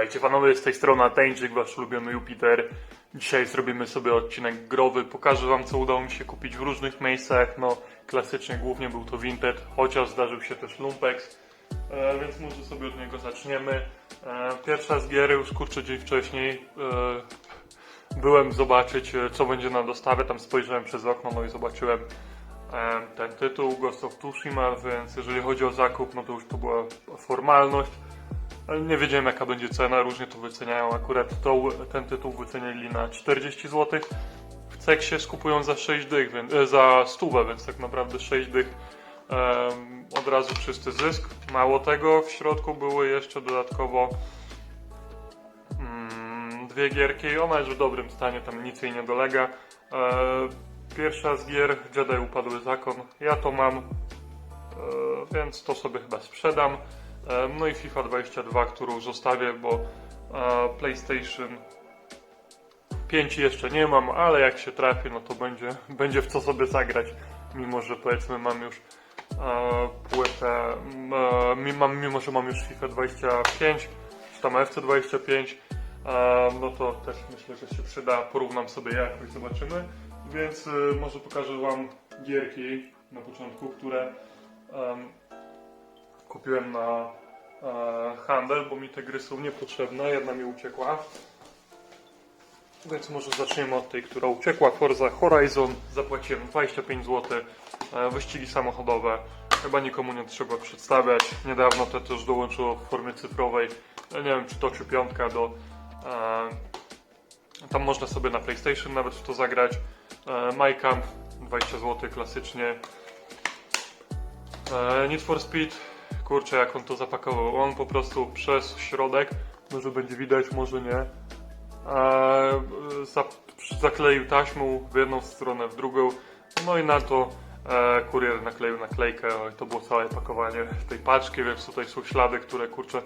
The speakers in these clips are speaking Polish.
Witajcie panowie, z tej strony Ateńczyk, wasz ulubiony Jupiter. Dzisiaj zrobimy sobie odcinek growy, pokażę wam co udało mi się kupić w różnych miejscach. No, klasycznie głównie był to Vinted, chociaż zdarzył się też Lumpex, e, więc może sobie od niego zaczniemy. E, pierwsza z gier, już kurczę dzień wcześniej, e, byłem zobaczyć e, co będzie na dostawę, tam spojrzałem przez okno, no i zobaczyłem e, ten tytuł Ghost of Tsushima, więc jeżeli chodzi o zakup, no to już to była formalność. Nie wiedziałem jaka będzie cena, różnie to wyceniają. Akurat to, ten tytuł wycenili na 40 zł. W Ceksie skupują za 6 dych, e, za stówę, więc tak naprawdę 6 dych od razu czysty zysk. Mało tego, w środku były jeszcze dodatkowo mm, dwie gierki i ona jest w dobrym stanie, tam nic jej nie dolega. E, pierwsza z gier Jedi Upadły Zakon, ja to mam, e, więc to sobie chyba sprzedam. E, No i FIFA 22, którą zostawię, bo e, PlayStation 5 jeszcze nie mam, ale jak się trafi, no to będzie, będzie w co sobie zagrać. Mimo, że powiedzmy mam już e, płytę, mimo, że mam już FIFA 25, czy tam FC 25, e, no to też myślę, że się przyda. Porównam sobie jakoś, zobaczymy. Więc może pokażę Wam gierki na początku, które kupiłem na e, handel, bo mi te gry są niepotrzebne. Jedna mi uciekła. Więc może zaczniemy od tej, która uciekła. Forza Horizon. Zapłaciłem 25 zł. E, wyścigi samochodowe. Chyba nikomu nie trzeba przedstawiać. Niedawno to też dołączyło w formie cyfrowej. Nie wiem, czy to czy piątka do... E, tam można sobie na PlayStation nawet w to zagrać. E, My Camp 20 zł klasycznie. E, Need for Speed, kurczę jak on to zapakował. On po prostu przez środek, może będzie widać, może nie, e, za, zakleił taśmą w jedną stronę, w drugą. No i na to e, kurier nakleił naklejkę. Oj, to było całe pakowanie tej paczki, więc tutaj są ślady, które kurczę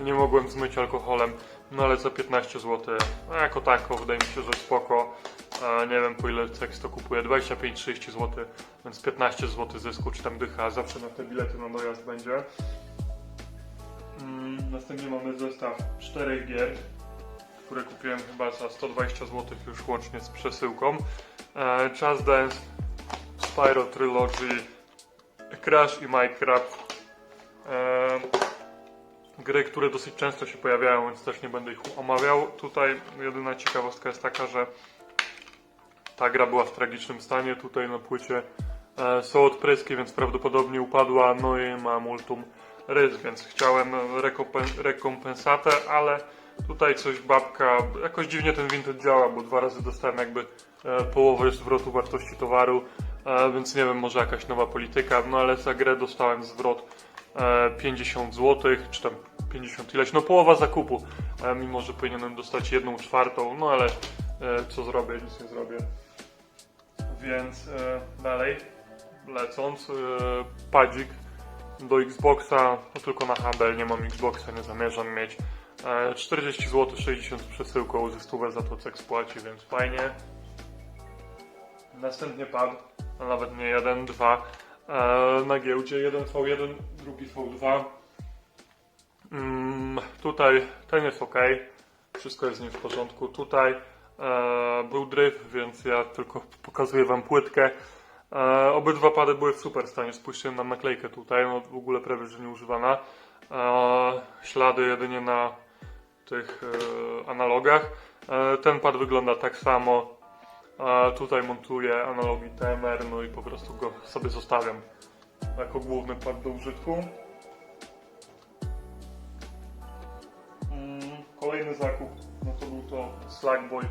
nie mogłem zmyć alkoholem. No ale za 15 zł, a jako tako, wydaje mi się, że spoko. Nie wiem po ile tekst to kupuje, 25-30 zł, więc 15 zł zysku, czy tam dycha, zawsze na te bilety na dojazd będzie. Mm, następnie mamy zestaw 4 gier, które kupiłem chyba za 120 zł już łącznie z przesyłką. E, Just Dance, Spyro Trilogy, Crash i Minecraft. E, gry, które dosyć często się pojawiają, więc też nie będę ich omawiał. Tutaj jedyna ciekawostka jest taka, że ta gra była w tragicznym stanie. Tutaj na płycie e, są odpryski, więc prawdopodobnie upadła. No i ma multum rys, więc chciałem rekompen- rekompensatę, ale tutaj coś babka. Jakoś dziwnie ten Vinted działa, bo dwa razy dostałem jakby e, połowę zwrotu wartości towaru, e, więc nie wiem, może jakaś nowa polityka. No ale za grę dostałem zwrot e, 50 zł, czy tam 50 ileś, no połowa zakupu, mimo że powinienem dostać jedną czwartą, no ale co zrobię, nic nie zrobię. Więc e, dalej, lecąc, e, padzik do Xboxa, no tylko na handel, nie mam Xboxa, nie zamierzam mieć. E, 40 zł, 60 z przesyłką, ze stówę za to cek spłaci, więc fajnie. Następnie pad, a nawet nie jeden, dwa, e, na giełdzie, jeden V1, drugi V2. Mm, tutaj ten jest ok, wszystko jest z nim w porządku. Tutaj był dryf, więc ja tylko pokazuję Wam płytkę. E, obydwa pady były w super stanie, spójrzcie na naklejkę tutaj, no w ogóle prawie że nieużywana. E, ślady jedynie na tych e, analogach. E, ten pad wygląda tak samo. E, tutaj montuję analogi TMR, no i po prostu go sobie zostawiam jako główny pad do użytku. Mm, Kolejny zakup, no to był to Slackboy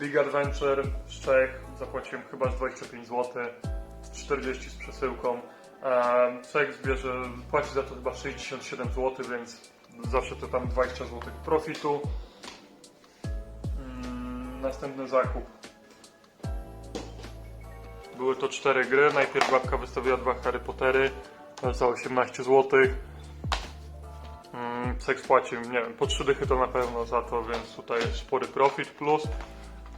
Big Adventure z Czech. Zapłaciłem chyba z 25 zł, 40 z przesyłką. Czech zbierze, płaci za to chyba 67 zł, więc zawsze to tam 20 zł profitu. Mm, Następny zakup. Były to cztery gry. Najpierw babka wystawiła dwa Harry Pottery za 18 zł. Seks płacił, nie wiem, po trzy dychy to na pewno za to, więc tutaj jest spory profit plus.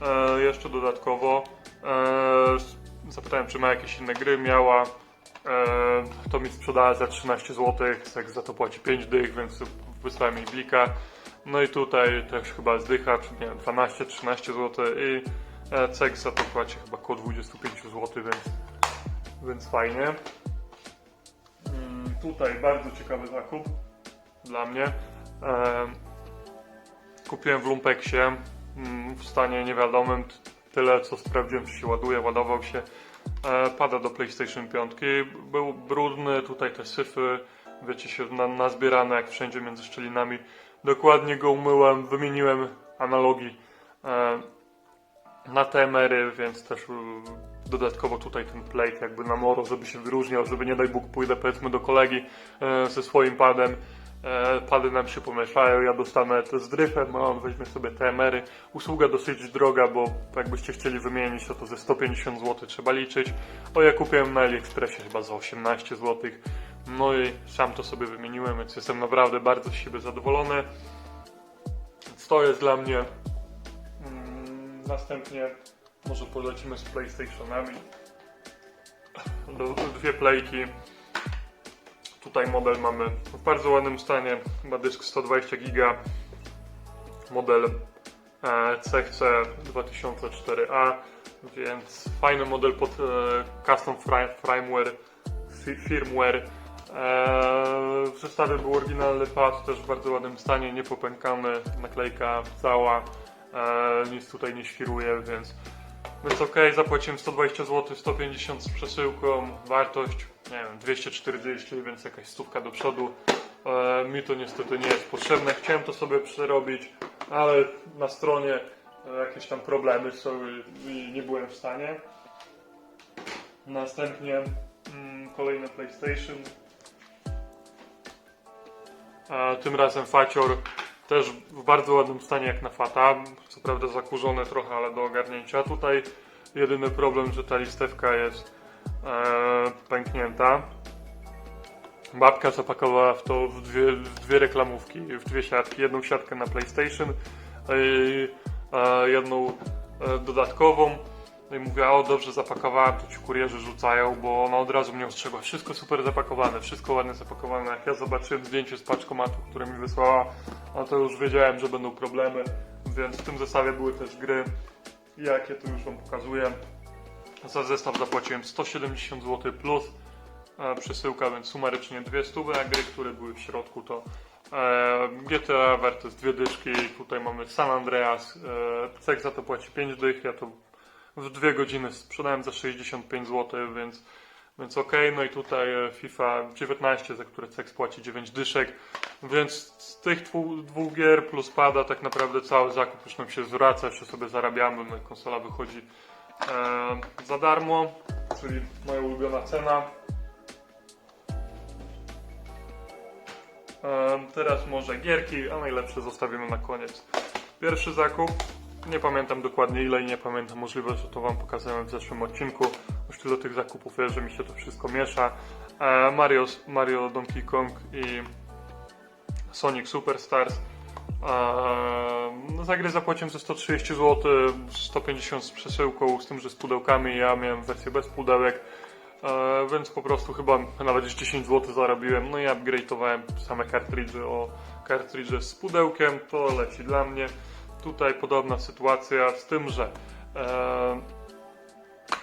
E, jeszcze dodatkowo e, zapytałem, czy ma jakieś inne gry. Miała. E, to mi sprzedała za 13 zł. Seks za to płaci 5 dych, więc wysłałem jej blika. No i tutaj też chyba zdycha, czy nie wiem, 12-13 zł i e, za to płaci chyba około 25 zł, więc, więc fajnie. Mm, Tutaj bardzo ciekawy zakup dla mnie. E, Kupiłem w Lumpeksie w stanie niewiadomym tyle co sprawdziłem czy się ładuje, ładował się. E, Pada do PlayStation 5. Był brudny, tutaj te syfy, wiecie się na, nazbierane jak wszędzie między szczelinami. Dokładnie go umyłem, wymieniłem analogi e, na te emery, więc też dodatkowo tutaj ten plate jakby na moro, żeby się wyróżniał, żeby nie daj Bóg pójdę powiedzmy do kolegi e, ze swoim padem. E, pady nam się pomieszają, ja dostanę te z dryfem, a on weźmie sobie te emery. Usługa dosyć droga, bo jakbyście chcieli wymienić, to, to ze 150 zł trzeba liczyć. O ja kupiłem na AliExpressie chyba za 18 zł. No i sam to sobie wymieniłem, więc jestem naprawdę bardzo z siebie zadowolony. Więc to jest dla mnie. Mm, następnie może polecimy z PlayStationami. Dwie playki. Tutaj model mamy w bardzo ładnym stanie, chyba dysk 120 giga, model e, CHC 2004A, więc fajny model pod e, custom firmware, fi- firmware. E, w zestawie był oryginalny pad, też w bardzo ładnym stanie, niepopękany, naklejka cała, e, nic tutaj nie świruje, więc więc okej, zapłaciłem 120 zł, 150 z przesyłką, wartość, nie wiem, 240, więc jakaś stówka do przodu. E, mi to niestety nie jest potrzebne, chciałem to sobie przerobić, ale na stronie e, jakieś tam problemy są i, nie byłem w stanie. Następnie mm, kolejny PlayStation. E, tym razem Facior też w bardzo ładnym stanie jak na Fata. Co prawda zakurzone trochę, ale do ogarnięcia. Tutaj jedyny problem, że ta listewka jest pęknięta. Babka zapakowała w to w dwie, w dwie reklamówki, w dwie siatki. Jedną siatkę na PlayStation e, jedną e, dodatkową. No i mówię, o dobrze zapakowałem, to ci kurierzy rzucają, bo ona od razu mnie ostrzegła. Wszystko super zapakowane, wszystko ładnie zapakowane. Jak ja zobaczyłem zdjęcie z paczkomatu, które mi wysłała, no to już wiedziałem, że będą problemy, więc w tym zestawie były też gry, jakie to już wam pokazuję. Za zestaw zapłaciłem 170 zł plus e, przesyłka, więc sumarycznie 200, a gry, które były w środku to e, GTA Vertus dwie dyszki, tutaj mamy San Andreas, e, cek za to płaci 5 dych, ja to w dwie godziny sprzedałem za 65 zł, więc, więc okej, no i tutaj FIFA 19, za które cek płaci 9 dyszek, więc z tych dwóch, gier plus pada tak naprawdę cały zakup już nam się zwraca, jeszcze sobie zarabiamy, no i konsola wychodzi za darmo, czyli moja ulubiona cena. E, teraz może gierki, a najlepsze zostawimy na koniec. Pierwszy zakup, nie pamiętam dokładnie ile i nie pamiętam, możliwe, że to Wam pokazałem w zeszłym odcinku. Już tyle tych zakupów jest, że mi się to wszystko miesza. E, Mario, Mario Donkey Kong i Sonic Superstars. Eee, za gry zapłaciłem ze 130 zł, 150 z przesyłką, z tym, że z pudełkami. Ja miałem wersję bez pudełek, eee, więc po prostu chyba nawet już 10 zł zarobiłem. No i upgrade'owałem same kartridże o kartridże z pudełkiem, to leci dla mnie. Tutaj podobna sytuacja, z tym, że eee,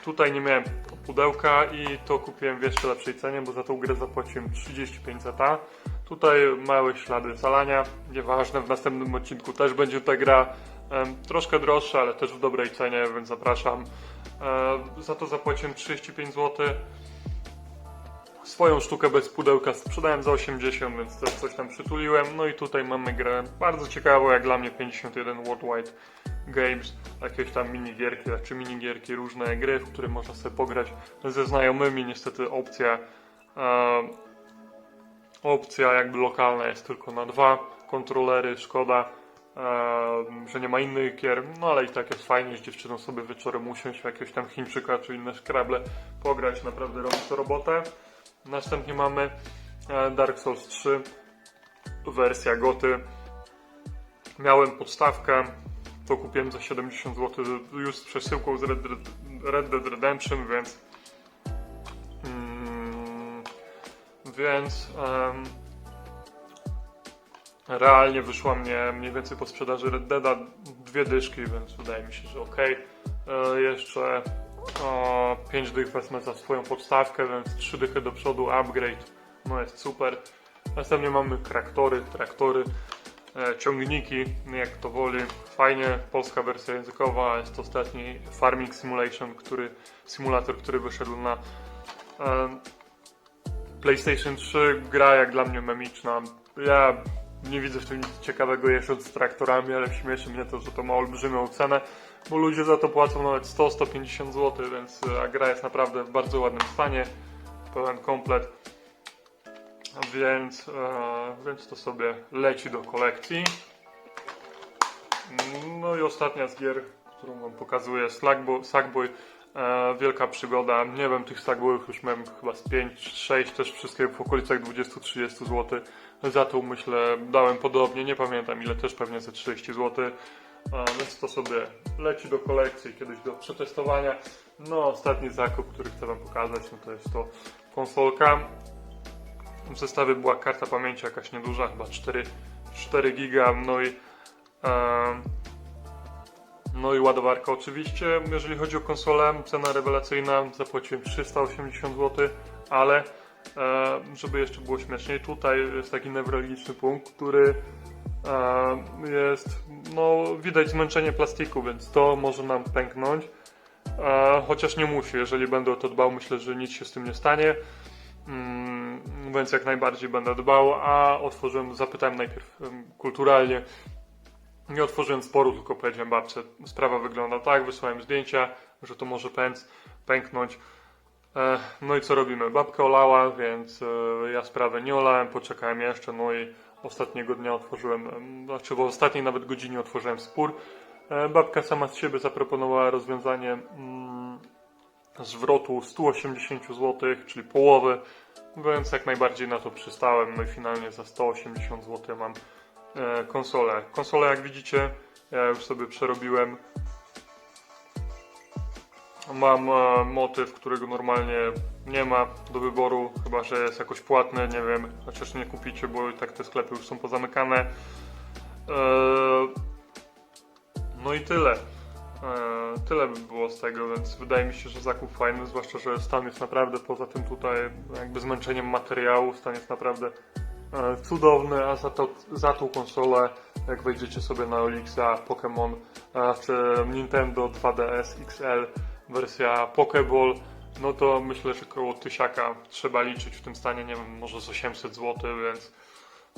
tutaj nie miałem pudełka i to kupiłem w jeszcze lepszej cenie, bo za tą grę zapłaciłem 35 zeta. Tutaj małe ślady zalania, nieważne, w następnym odcinku też będzie ta gra troszkę droższa, ale też w dobrej cenie, więc zapraszam. E, za to zapłaciłem 35 zł. Swoją sztukę bez pudełka sprzedałem za 80, więc też coś tam przytuliłem. No i tutaj mamy grę bardzo ciekawą, jak dla mnie 51 Worldwide Games, jakieś tam minigierki, czy minigierki, różne gry, w które można sobie pograć ze znajomymi. Niestety opcja e, opcja jakby lokalna jest tylko na dwa kontrolery, szkoda, że nie ma innych gier, no ale i tak jest fajnie z dziewczyną sobie wieczorem usiąść w jakiegoś tam Chińczyka czy inne szkrable, pograć, naprawdę robi to robotę. Następnie mamy e, Dark Souls 3, wersja goty. Miałem podstawkę, to kupiłem za 70 zł już z przesyłką z Red Dead Redemption, więc więc em, Realnie wyszła mnie mniej więcej po sprzedaży Red Deada dwie dyszki, więc wydaje mi się, że ok. Jeszcze e, 5 dych wezmę za swoją podstawkę, więc 3 dychy do przodu, upgrade, no jest super. Następnie mamy traktory, traktory, e, ciągniki, jak to woli. Fajnie, polska wersja językowa, jest to ostatni Farming Simulation, który, simulator, który wyszedł na e, PlayStation 3 gra jak dla mnie memiczna. Ja nie widzę w tym nic ciekawego jeżdżąc z traktorami, ale śmieszy mnie to, że to ma olbrzymią cenę, bo ludzie za to płacą nawet 100-150 zł, więc e, gra jest naprawdę w bardzo ładnym stanie, pełen komplet. Więc, e, więc to sobie leci do kolekcji. No i ostatnia z gier, którą wam pokazuję, Sackboy e, wielka przygoda. Nie wiem, tych Sackboyów już miałem chyba z 5-6, też wszystkie w okolicach 20-30 zł. Za to myślę dałem podobnie, nie pamiętam ile, też pewnie ze 30 zł. E, więc to sobie leci do kolekcji, kiedyś do przetestowania. No, ostatni zakup, który chcę wam pokazać, no to jest to konsolka. W zestawie była karta pamięci jakaś nieduża, chyba 4, 4 giga, no i e, no i ładowarka oczywiście. Jeżeli chodzi o konsolę, cena rewelacyjna, zapłaciłem 380 zł, ale e, żeby jeszcze było śmieszniej, tutaj jest taki newralgiczny punkt, który e, jest, no widać zmęczenie plastiku, więc to może nam pęknąć. E, chociaż nie musi, jeżeli będę o to dbał, myślę, że nic się z tym nie stanie. Mm, więc jak najbardziej będę dbał, a otworzyłem, zapytałem najpierw kulturalnie, nie otworzyłem sporu, tylko powiedziałem babce, sprawa wygląda tak, wysłałem zdjęcia, że to może pęc, pęknąć. E, no i co robimy? Babka olała, więc e, ja sprawę nie olałem, poczekałem jeszcze, no i ostatniego dnia otworzyłem, em, znaczy w ostatniej nawet godzinie otworzyłem spór. E, babka sama z siebie zaproponowała rozwiązanie mm, zwrotu 180 zł, czyli połowy, więc jak najbardziej na to przystałem. No i finalnie za 180 zł mam e, konsolę. Konsolę, jak widzicie, ja już sobie przerobiłem. Mam e, motyw, którego normalnie nie ma do wyboru, chyba że jest jakoś płatny, nie wiem, chociaż nie kupicie, bo i tak te sklepy już są pozamykane. E, no i tyle. E, tyle by było z tego, więc wydaje mi się, że zakup fajny, zwłaszcza, że stan jest naprawdę poza tym tutaj jakby zmęczeniem materiału, stan jest naprawdę e, cudowny, a za, to, za tą konsolę, jak wejdziecie sobie na Olixa, Pokémon, e, czy Nintendo 2DS XL, wersja Pokéball, no to myślę, że koło tysiaka trzeba liczyć w tym stanie, nie wiem, może z 800 zł, więc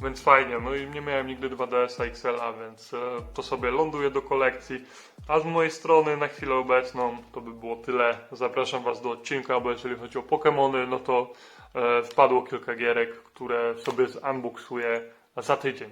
więc fajnie, no i nie miałem nigdy 2DS XL-a, więc e, to sobie ląduje do kolekcji. A z mojej strony na chwilę obecną to by było tyle. Zapraszam Was do odcinka, bo jeżeli chodzi o Pokémony, no to e, wpadło kilka gierek, które sobie zunboxuję za tydzień.